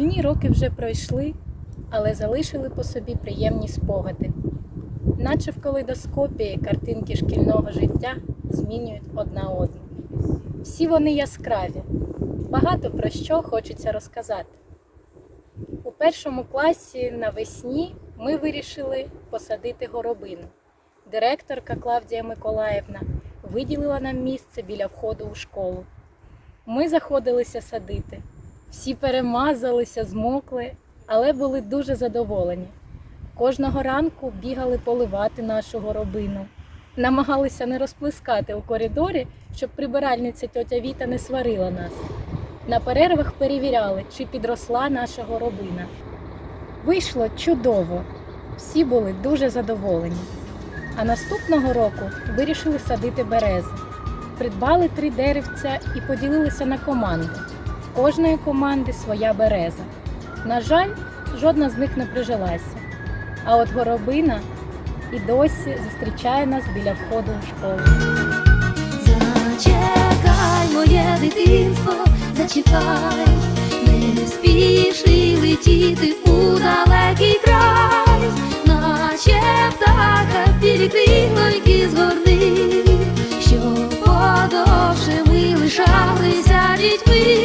роки вже пройшли, але залишили по собі приємні спогади. Наче в калейдоскопі картинки шкільного життя змінюють одна одну. Всі вони яскраві, багато про що хочеться розказати. У першому класі навесні ми вирішили посадити горобину. Директорка Клавдія Миколаївна виділила нам місце біля входу у школу. Ми заходилися садити. Всі перемазалися, змокли, але були дуже задоволені. Кожного ранку бігали поливати нашу горобину. Намагалися не розплескати у коридорі, щоб прибиральниця тьотя Віта не сварила нас. На перервах перевіряли, чи підросла наша горобина. Вийшло чудово. Всі були дуже задоволені. А наступного року вирішили садити берези. Придбали три деревця і поділилися на команди. Кожної команди своя береза. На жаль, жодна з них не прижилася. А от горобина і досі зустрічає нас біля входу в школу. Зачекай, моє дитинство, зачекай, не спіши летіти у далекий край, наче птаха білі крилоньки згорни, що подовше ми лишалися дітьми,